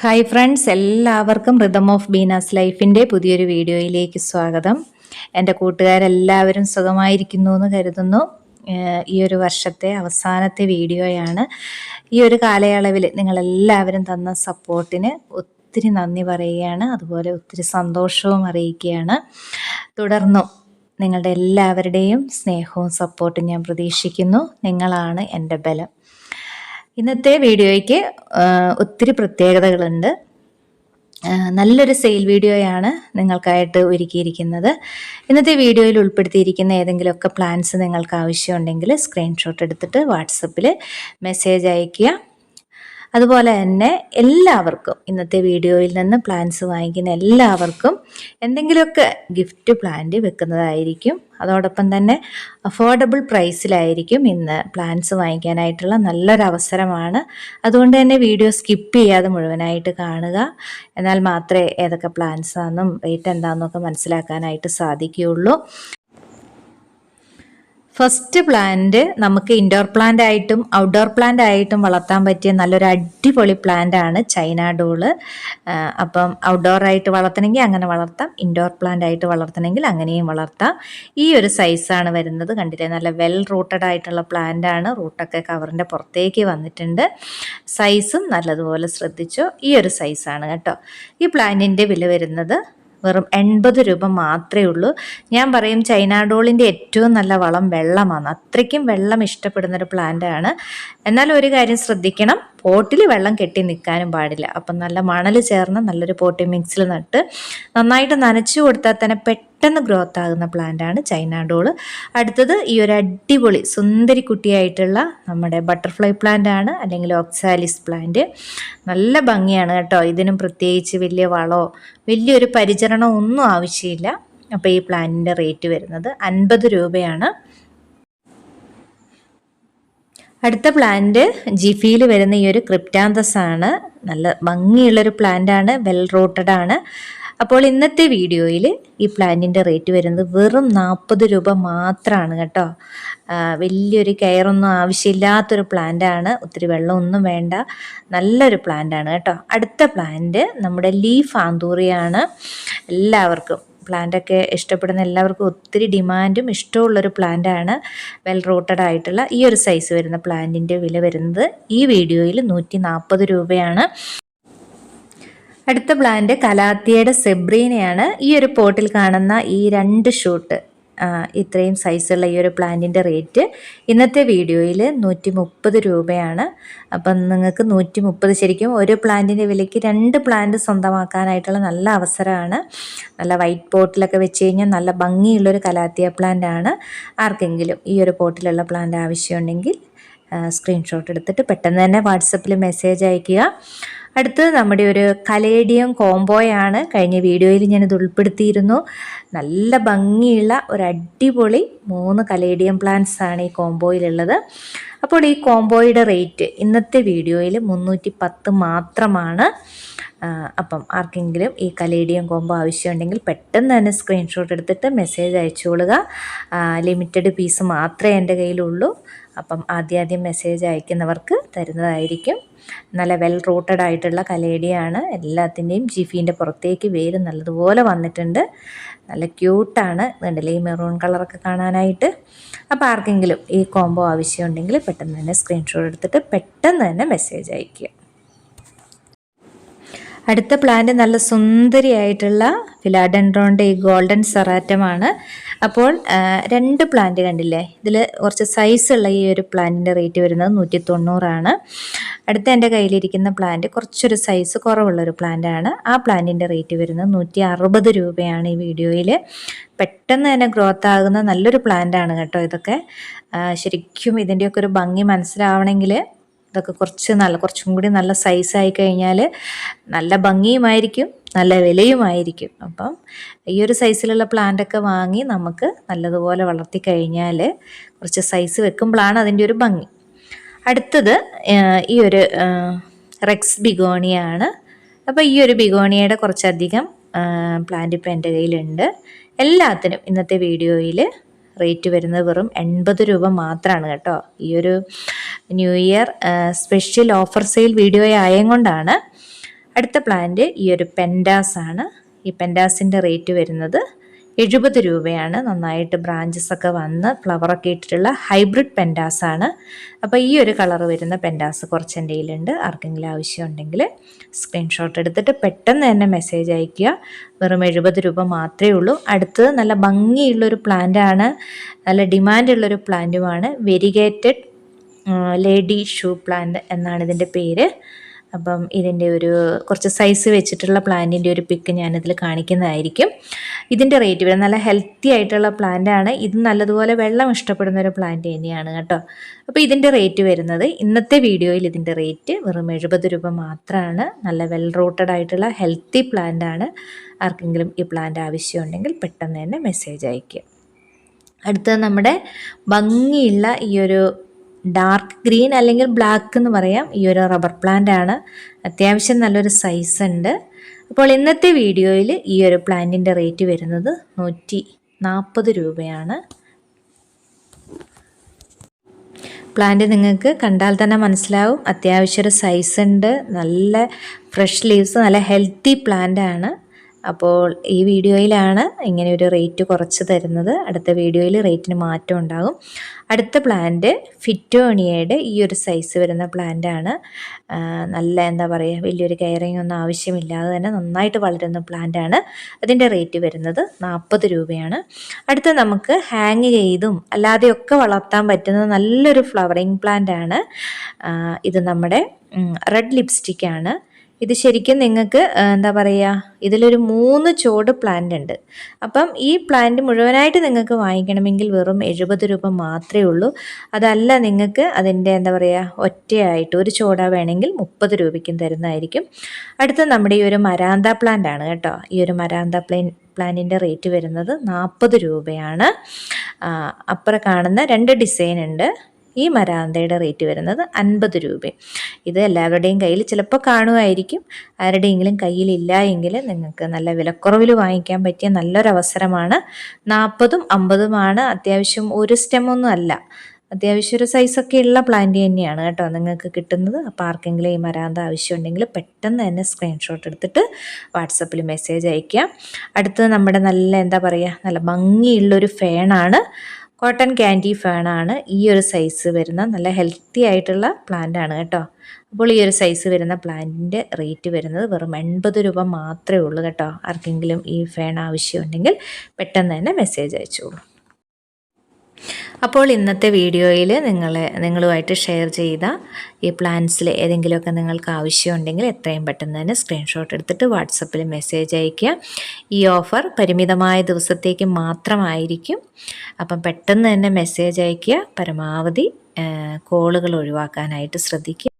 Hi friends എല്ലാവർക്കും rhythm of Beena's ലൈഫിന്റെ പുതിയൊരു വീഡിയോയിലേക്ക് സ്വാഗതം. എന്റെ കൂട്ടുകാരെല്ലാവരും സുഖമായിരിക്കുന്നു എന്ന് കരുതുന്നു ഈ ഒരു വർഷത്തെ അവസാനത്തെ വീഡിയോയാണ്. ഈ ഒരു കാലയളവിൽ നിങ്ങളെല്ലാവരും തന്ന സപ്പോർട്ടിന് ഒത്തിരി നന്ദി പറയുകയാണ്. അതുപോലെ ഒത്തിരി സന്തോഷവും അറിയിക്കുകയാണ്. തുടർന്നു നിങ്ങളുടെ എല്ലാവരുടെയും സ്നേഹവും സപ്പോർട്ടും ഞാൻ പ്രതീക്ഷിക്കുന്നു. നിങ്ങളാണ് എന്റെ ബലം. ഇന്നത്തെ വീഡിയോയ്ക്ക് ഒത്തിരി പ്രത്യേകതകളുണ്ട്. നല്ലൊരു സെയിൽ വീഡിയോയാണ് നിങ്ങൾക്കായിട്ട് ഒരുക്കിയിരിക്കുന്നത്. ഇന്നത്തെ വീഡിയോയിൽ ഉൾപ്പെടുത്തിയിരിക്കുന്ന ഏതെങ്കിലുമൊക്കെ പ്ലാൻസ് നിങ്ങൾക്ക് ആവശ്യമുണ്ടെങ്കിൽ സ്ക്രീൻഷോട്ട് എടുത്തിട്ട് വാട്സപ്പിൽ മെസ്സേജ് അയയ്ക്കുക. അതുപോലെ തന്നെ എല്ലാവർക്കും ഇന്നത്തെ വീഡിയോയിൽ നിന്ന് പ്ലാന്റ്സ് വാങ്ങിക്കുന്ന എല്ലാവർക്കും എന്തെങ്കിലുമൊക്കെ ഗിഫ്റ്റ് പ്ലാന്റ് വെക്കുന്നതായിരിക്കും. അതോടൊപ്പം തന്നെ അഫോർഡബിൾ പ്രൈസിലായിരിക്കും ഇന്ന് പ്ലാന്റ്സ് വാങ്ങിക്കാനായിട്ടുള്ള നല്ലൊരവസരമാണ് അതുകൊണ്ട് തന്നെ വീഡിയോ സ്കിപ്പ് ചെയ്യാതെ മുഴുവനായിട്ട് കാണുക. എന്നാൽ മാത്രമേ ഏതൊക്കെ പ്ലാന്റ്സ് ആണെന്നും റേറ്റ് എന്താണെന്നൊക്കെ മനസ്സിലാക്കാനായിട്ട് സാധിക്കുകയുള്ളൂ. ഫസ്റ്റ് പ്ലാന്റ് നമുക്ക് ഇൻഡോർ പ്ലാന്റ് ആയിട്ടും ഔട്ട്ഡോർ പ്ലാന്റ് ആയിട്ടും വളർത്താൻ പറ്റിയ നല്ലൊരു അടിപൊളി പ്ലാന്റ് ആണ് ചൈന ഡോൾ അപ്പം ഔട്ട്ഡോർ ആയിട്ട് വളർത്തണമെങ്കിൽ അങ്ങനെ വളർത്താം ഇൻഡോർ പ്ലാന്റ് ആയിട്ട് വളർത്തണമെങ്കിൽ അങ്ങനെയും വളർത്താം. ഈ ഒരു സൈസാണ് വരുന്നത്. കണ്ടില്ലേ? നല്ല വെൽ റൂട്ടഡ് ആയിട്ടുള്ള പ്ലാന്റ് ആണ്. റൂട്ടൊക്കെ കവറിന്റെ പുറത്തേക്ക് വന്നിട്ടുണ്ട്. സൈസും നല്ലതുപോലെ ശ്രദ്ധിച്ചോ? ഈ ഒരു സൈസാണ് കേട്ടോ. ഈ പ്ലാന്റിന്റെ വില വരുന്നത് വെറും എൺപത് രൂപ മാത്രമേ ഉള്ളൂ. ഞാൻ പറയും ചൈന ഡോളിന്റെ ഏറ്റവും നല്ല വളം വെള്ളമാണ്. അത്രയ്ക്കും വെള്ളം ഇഷ്ടപ്പെടുന്നൊരു പ്ലാന്റാണ് എന്നാൽ ഒരു കാര്യം ശ്രദ്ധിക്കണം. പോട്ടിൽ വെള്ളം കെട്ടി നിൽക്കാനും പാടില്ല. അപ്പം നല്ല മണൽ ചേർന്ന് നല്ലൊരു പോട്ടി മിക്സിൽ നട്ട് നന്നായിട്ട് നനച്ചു കൊടുത്താൽ തന്നെ പെട്ടെന്ന് ഗ്രോത്ത് ആകുന്ന പ്ലാന്റ് ആണ് ചൈന ഡോൾ അടുത്തത് ഈ ഒരു അടിപൊളി സുന്ദരി കുട്ടിയായിട്ടുള്ള നമ്മുടെ ബട്ടർഫ്ലൈ പ്ലാന്റ് ആണ് അല്ലെങ്കിൽ ഓക്സാലിസ് പ്ലാന്റ് നല്ല ഭംഗിയാണ് കേട്ടോ. ഇതിനും പ്രത്യേകിച്ച് വലിയ വളമോ വലിയൊരു പരിചരണമോ ഒന്നും ആവശ്യമില്ല. അപ്പോൾ ഈ പ്ലാന്റിന്റെ റേറ്റ് വരുന്നത് അൻപത് രൂപയാണ്. അടുത്ത പ്ലാന്റ് ജിഫിയിൽ വരുന്ന ഈ ഒരു ക്രിപ്റ്റാന്തസ് ആണ്. നല്ല ഭംഗിയുള്ളൊരു പ്ലാന്റ് ആണ് വെൽ റൂട്ടഡ് ആണ്. അപ്പോൾ ഇന്നത്തെ വീഡിയോയിൽ ഈ പ്ലാന്റിന്റെ റേറ്റ് വരുന്നത് വെറും നാൽപ്പത് രൂപ മാത്രമാണ് കേട്ടോ. വലിയൊരു കെയറൊന്നും ആവശ്യമില്ലാത്തൊരു പ്ലാന്റാണ്. ഒത്തിരി വെള്ളമൊന്നും വേണ്ട. നല്ലൊരു പ്ലാന്റാണ് കേട്ടോ. അടുത്ത പ്ലാന്റ് നമ്മുടെ ലീഫ് ആന്തൂറിയാണ്. എല്ലാവർക്കും പ്ലാന്റൊക്കെ ഇഷ്ടപ്പെടുന്ന എല്ലാവർക്കും ഒത്തിരി ഡിമാൻഡും ഇഷ്ടമുള്ളൊരു പ്ലാന്റാണ്. വെൽ റൂട്ടഡ് ആയിട്ടുള്ള ഈ ഒരു സൈസ് വരുന്ന പ്ലാന്റിന്റെ വില വരുന്നത് ഈ വീഡിയോയിൽ നൂറ്റി രൂപയാണ്. അടുത്ത പ്ലാന്റ് കലാത്തിയുടെ സെബ്രീനയാണ് ഈ ഒരു പോട്ടിൽ കാണുന്ന ഈ രണ്ട് ഷൂട്ട്. ഇത്രയും സൈസുള്ള ഈ ഒരു പ്ലാന്റിന്റെ റേറ്റ് ഇന്നത്തെ വീഡിയോയിൽ നൂറ്റി മുപ്പത് രൂപയാണ്. അപ്പം നിങ്ങൾക്ക് നൂറ്റി മുപ്പത് ശരിക്കും ഒരു പ്ലാന്റിന്റെ വിലയ്ക്ക് രണ്ട് പ്ലാന്റ് സ്വന്തമാക്കാനായിട്ടുള്ള നല്ല അവസരമാണ്. നല്ല വൈറ്റ് പോട്ടിലൊക്കെ വെച്ച് കഴിഞ്ഞാൽ നല്ല ഭംഗിയുള്ളൊരു കലാത്തിയ ആണ്. ആർക്കെങ്കിലും ഈ ഒരു പോട്ടിലുള്ള പ്ലാന്റ് ആവശ്യമുണ്ടെങ്കിൽ സ്ക്രീൻഷോട്ട് എടുത്തിട്ട് പെട്ടെന്ന് തന്നെ വാട്സപ്പിൽ മെസ്സേജ് അയയ്ക്കുക. അടുത്തത് നമ്മുടെ ഒരു കലേഡിയം കോംബോയാണ് കഴിഞ്ഞ വീഡിയോയിൽ ഞാനിത് ഉൾപ്പെടുത്തിയിരുന്നു. നല്ല ഭംഗിയുള്ള ഒരു അടിപൊളി മൂന്ന് കലേഡിയം പ്ലാന്റ്സ് ആണ് ഈ കോംബോയിലുള്ളത്. അപ്പോൾ ഈ കോംബോയുടെ റേറ്റ് ഇന്നത്തെ വീഡിയോയിൽ മുന്നൂറ്റി പത്ത് മാത്രമാണ് അപ്പം ആർക്കെങ്കിലും ഈ കലേഡിയം കോംബോ ആവശ്യമുണ്ടെങ്കിൽ പെട്ടെന്ന് തന്നെ സ്ക്രീൻഷോട്ട് എടുത്തിട്ട് മെസ്സേജ് അയച്ചുകൊള്ളുക. ലിമിറ്റഡ് പീസ് മാത്രമേ എന്റെ കയ്യിലുള്ളൂ. അപ്പം ആദ്യം ആദ്യം മെസ്സേജ് അയക്കുന്നവർക്ക് തരുന്നതായിരിക്കും. നല്ല വെൽ റൂട്ടഡ് ആയിട്ടുള്ള കലേഡിയാണ്. എല്ലാത്തിന്റെയും ജിഫീന്റെ പുറത്തേക്ക് വേര് നല്ലതുപോലെ വന്നിട്ടുണ്ട്. നല്ല ക്യൂട്ടാണ് കണ്ടില്ലേ ഈ മെറൂൺ കളറൊക്കെ കാണാനായിട്ട്? അപ്പോൾ ആർക്കെങ്കിലും ഈ കോംബോ ആവശ്യമുണ്ടെങ്കിൽ പെട്ടെന്ന് തന്നെ സ്ക്രീൻഷോട്ട് എടുത്തിട്ട് പെട്ടെന്ന് തന്നെ മെസ്സേജ് അയയ്ക്കുക. അടുത്ത പ്ലാന്റ് നല്ല സുന്ദരിയായിട്ടുള്ള ഫിലാഡൻഡ്രോന്റെ ഈ ഗോൾഡൻ സെറാറ്റമാണ് അപ്പോൾ രണ്ട് പ്ലാന്റ് കണ്ടില്ലേ? ഇതിൽ കുറച്ച് സൈസുള്ള ഈ ഒരു പ്ലാന്റിന്റെ റേറ്റ് വരുന്നത് നൂറ്റി തൊണ്ണൂറാണ് അടുത്ത എന്റെ കയ്യിലിരിക്കുന്ന പ്ലാന്റ് കുറച്ചൊരു സൈസ് കുറവുള്ളൊരു പ്ലാന്റ് ആണ്. ആ പ്ലാന്റിന്റെ റേറ്റ് വരുന്നത് നൂറ്റി അറുപത് രൂപയാണ് ഈ വീഡിയോയിൽ പെട്ടെന്ന് തന്നെ ഗ്രോത്ത് ആകുന്ന നല്ലൊരു പ്ലാന്റ് ആണ് കേട്ടോ ഇതൊക്കെ. ശരിക്കും ഇതിന്റെയൊക്കെ ഒരു ഭംഗി മനസ്സിലാവണമെങ്കിൽ ഇതൊക്കെ കുറച്ച് നല്ല കുറച്ചും കൂടി നല്ല സൈസായി കഴിഞ്ഞാൽ നല്ല ഭംഗിയുമായിരിക്കും നല്ല വിലയുമായിരിക്കും. അപ്പം ഈ ഒരു സൈസിലുള്ള പ്ലാന്റൊക്കെ വാങ്ങി നമുക്ക് നല്ലതുപോലെ വളർത്തി കഴിഞ്ഞാൽ കുറച്ച് സൈസ് വെക്കുമ്പോഴാണ് അതിന്റെ ഒരു ഭംഗി. അടുത്തത് ഈ ഒരു റെക്സ് ബിഗോണിയാണ്. അപ്പോൾ ഈ ഒരു ബിഗോണിയയുടെ കുറച്ചധികം പ്ലാന്റ് ഇപ്പം എന്റെ കയ്യിലുണ്ട്. എല്ലാത്തിനും ഇന്നത്തെ വീഡിയോയിൽ റേറ്റ് വരുന്നത് വെറും എൺപത് രൂപ മാത്രമാണ് കേട്ടോ. ഈ ഒരു new year special offer sale video ആയത് കൊണ്ടാണ് അടുത്ത പ്ലാന്റ് ഈ ഒരു പെൻഡാസ് ആണ്. ഈ പെൻഡാസിന്റെ റേറ്റ് വരുന്നത് എഴുപത് രൂപയാണ് നന്നായിട്ട് ബ്രാഞ്ചസ് ഒക്കെ വന്ന് ഫ്ലവറൊക്കെ ഇട്ടിട്ടുള്ള ഹൈബ്രിഡ് പെൻഡാസ് ആണ്. അപ്പോൾ ഈ ഒരു കളർ വരുന്ന പെൻഡാസ് കുറച്ച് എന്റെ കയ്യിലുണ്ട്. ആർക്കെങ്കിലും ആവശ്യമുണ്ടെങ്കിൽ സ്ക്രീൻഷോട്ട് എടുത്തിട്ട് പെട്ടെന്ന് തന്നെ മെസ്സേജ് അയയ്ക്കുക. വെറും എഴുപത് രൂപ മാത്രമേ ഉള്ളൂ. അടുത്തത് നല്ല ഭംഗിയുള്ളൊരു പ്ലാന്റാണ് നല്ല ഡിമാൻഡുള്ളൊരു പ്ലാന്റുമാണ് വെരിഗേറ്റഡ് ലേഡി ഷൂ പ്ലാന്റ് എന്നാണ് ഇതിന്റെ പേര്. അപ്പം ഇതിന്റെ ഒരു കുറച്ച് സൈസ് വെച്ചിട്ടുള്ള പ്ലാന്റിന്റെ ഒരു പിക്ക് ഞാനിതിൽ കാണിക്കുന്നതായിരിക്കും. ഇതിന്റെ റേറ്റ് വരും നല്ല ഹെൽത്തി ആയിട്ടുള്ള പ്ലാന്റ് ആണ്. ഇത് നല്ലതുപോലെ വെള്ളം ഇഷ്ടപ്പെടുന്ന ഒരു പ്ലാന്റ് തന്നെയാണ് കേട്ടോ. അപ്പോൾ ഇതിന്റെ റേറ്റ് വരുന്നത് ഇന്നത്തെ വീഡിയോയിൽ ഇതിന്റെ റേറ്റ് വെറും എഴുപത് രൂപ മാത്രമാണ് നല്ല വെൽ റൂട്ടഡ് ആയിട്ടുള്ള ഹെൽത്തി പ്ലാന്റ് ആണ്. ആർക്കെങ്കിലും ഈ പ്ലാന്റ് ആവശ്യമുണ്ടെങ്കിൽ പെട്ടെന്ന് തന്നെ മെസ്സേജ് അയക്കുക അടുത്തത് നമ്മുടെ ഭംഗിയുള്ള ഈ ഒരു ഡാർക്ക് ഗ്രീൻ അല്ലെങ്കിൽ ബ്ലാക്ക് എന്ന് പറയാം. ഈ ഒരു റബ്ബർ പ്ലാന്റ് ആണ്. അത്യാവശ്യം നല്ലൊരു സൈസ് ഉണ്ട്. അപ്പോൾ ഇന്നത്തെ വീഡിയോയിൽ ഈ ഒരു പ്ലാന്റിന്റെ റേറ്റ് വരുന്നത് നൂറ്റി നാൽപ്പത് രൂപയാണ്. പ്ലാന്റ് നിങ്ങൾക്ക് കണ്ടാൽ തന്നെ മനസ്സിലാവും. അത്യാവശ്യം ഒരു സൈസ് ഉണ്ട്. നല്ല ഫ്രഷ് ലീവ്സ് നല്ല ഹെൽത്തി പ്ലാന്റ് ആണ്. അപ്പോൾ ഈ വീഡിയോയിലാണ് ഇങ്ങനെ ഒരു റേറ്റ് കുറച്ച് തരുന്നത്. അടുത്ത വീഡിയോയിൽ റേറ്റിന് മാറ്റം ഉണ്ടാകും. അടുത്ത പ്ലാന്റ് ഫിറ്റോണിയയുടെ ഈ ഒരു സൈസ് വരുന്ന പ്ലാന്റാണ് നല്ല എന്താ പറയുക വലിയൊരു കെയറിങ് ഒന്നും ആവശ്യമില്ലാതെ തന്നെ നന്നായിട്ട് വളരുന്ന പ്ലാന്റാണ് അതിന്റെ റേറ്റ് വരുന്നത് നാൽപ്പത് രൂപയാണ്. അടുത്ത നമുക്ക് ഹാങ് ചെയ്തും അല്ലാതെയൊക്കെ വളർത്താൻ പറ്റുന്ന നല്ലൊരു ഫ്ലവറിങ് പ്ലാന്റാണ് ഇത് നമ്മുടെ റെഡ് ലിപ്സ്റ്റിക്കാണ് ഇത് ശരിക്കും നിങ്ങൾക്ക് എന്താ പറയുക ഇതിലൊരു മൂന്ന് ചോട് പ്ലാന്റ് ഉണ്ട്. അപ്പം ഈ പ്ലാന്റ് മുഴുവനായിട്ട് നിങ്ങൾക്ക് വാങ്ങിക്കണമെങ്കിൽ വെറും എഴുപത് രൂപ മാത്രമേ ഉള്ളൂ. അതല്ല നിങ്ങൾക്ക് അതിന്റെ എന്താ പറയുക ഒറ്റയായിട്ട് ഒരു ചോട വേണമെങ്കിൽ മുപ്പത് രൂപയ്ക്കും തരുന്നതായിരിക്കും. അടുത്ത നമ്മുടെ ഈ ഒരു മരാന്ത പ്ലാന്റ് ആണ് കേട്ടോ. ഈ ഒരു മരാന്ത പ്ലാൻ പ്ലാന്റിന്റെ റേറ്റ് വരുന്നത് നാൽപ്പത് രൂപയാണ്. അപ്പുറം കാണുന്ന രണ്ട് ഡിസൈൻ ഉണ്ട്. ഈ മരാന്തയുടെ റേറ്റ് വരുന്നത് അൻപത് രൂപ ഇത് എല്ലാവരുടെയും കയ്യിൽ ചിലപ്പോൾ കാണുമായിരിക്കും. ആരുടെയെങ്കിലും കയ്യിലില്ല എങ്കിൽ നിങ്ങൾക്ക് നല്ല വിലക്കുറവിൽ വാങ്ങിക്കാൻ പറ്റിയ നല്ലൊരവസരമാണ് നാൽപ്പതും അമ്പതുമാണ്. അത്യാവശ്യം ഒരു സ്റ്റെമൊന്നും അല്ല. അത്യാവശ്യം ഒരു സൈസൊക്കെ ഉള്ള പ്ലാന്റ് തന്നെയാണ് കേട്ടോ നിങ്ങൾക്ക് കിട്ടുന്നത്. അപ്പോൾ ആർക്കെങ്കിലും ഈ മരാന്ത ആവശ്യമുണ്ടെങ്കിൽ പെട്ടെന്ന് തന്നെ സ്ക്രീൻഷോട്ട് എടുത്തിട്ട് വാട്സപ്പിൽ മെസ്സേജ് അയയ്ക്കാം. അടുത്തത് നമ്മുടെ നല്ല എന്താ പറയുക നല്ല ഭംഗിയുള്ളൊരു ഫേണാണ് കോട്ടൺ ക്യാൻഡി ഫേണാണ് ഈ ഒരു സൈസ് വരുന്ന നല്ല ഹെൽത്തി ആയിട്ടുള്ള പ്ലാന്റ് ആണ് കേട്ടോ. അപ്പോൾ ഈ ഒരു സൈസ് വരുന്ന പ്ലാന്റിന്റെ റേറ്റ് വരുന്നത് വെറും എൺപത് രൂപ മാത്രമേ ഉള്ളൂ കേട്ടോ. ആർക്കെങ്കിലും ഈ ഫേൺ ആവശ്യമുണ്ടെങ്കിൽ പെട്ടെന്ന് തന്നെ മെസ്സേജ് അയച്ചോളൂ. അപ്പോൾ ഇന്നത്തെ വീഡിയോയിൽ നിങ്ങളെ നിങ്ങളുമായിട്ട് ഷെയർ ചെയ്ത ഈ പ്ലാൻസിൽ ഏതെങ്കിലുമൊക്കെ നിങ്ങൾക്ക് ആവശ്യമുണ്ടെങ്കിൽ എത്രയും പെട്ടെന്ന് തന്നെ സ്ക്രീൻഷോട്ട് എടുത്തിട്ട് വാട്സപ്പിൽ മെസ്സേജ് അയയ്ക്കുക. ഈ ഓഫർ പരിമിതമായ ദിവസത്തേക്ക് മാത്രമായിരിക്കും. അപ്പം പെട്ടെന്ന് തന്നെ മെസ്സേജ് അയയ്ക്കുക. പരമാവധി കോളുകൾ ഒഴിവാക്കാനായിട്ട് ശ്രദ്ധിക്കുക.